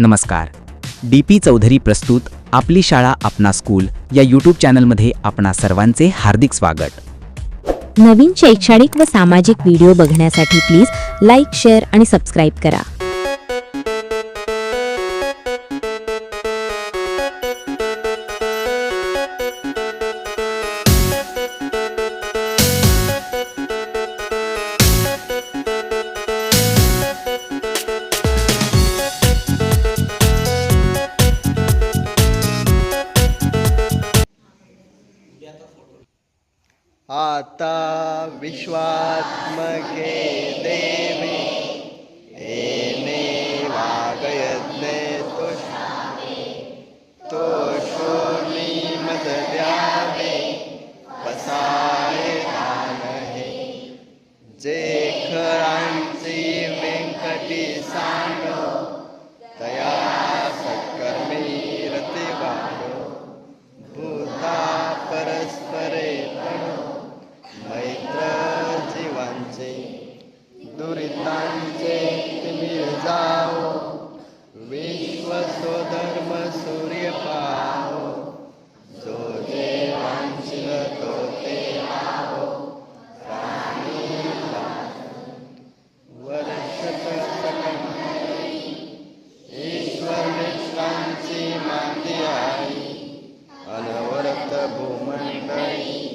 नमस्कार. D P Chaudhari प्रस्तुत आपली शाळा आपणा स्कूल या यूट्यूब चॅनलमध्ये आपणा सर्वांचे हार्दिक स्वागत. नवीन शैक्षणिक व सामाजिक व्हिडिओ बघण्यासाठी प्लीज लाईक शेअर आणि सबस्क्राईब करा. आता विश्वात्मके देवी एने वागयज्ञे तोषो मदद्यावे पसाय दानहे जे दुरितांचे तिमिर जाओ विश्व सो धर्म सूर्य पाओ जो देवांशिल तो ते आओ वर्षत सकट ईश्वर मित्रांची माती आई अनवरत भूमंडळी.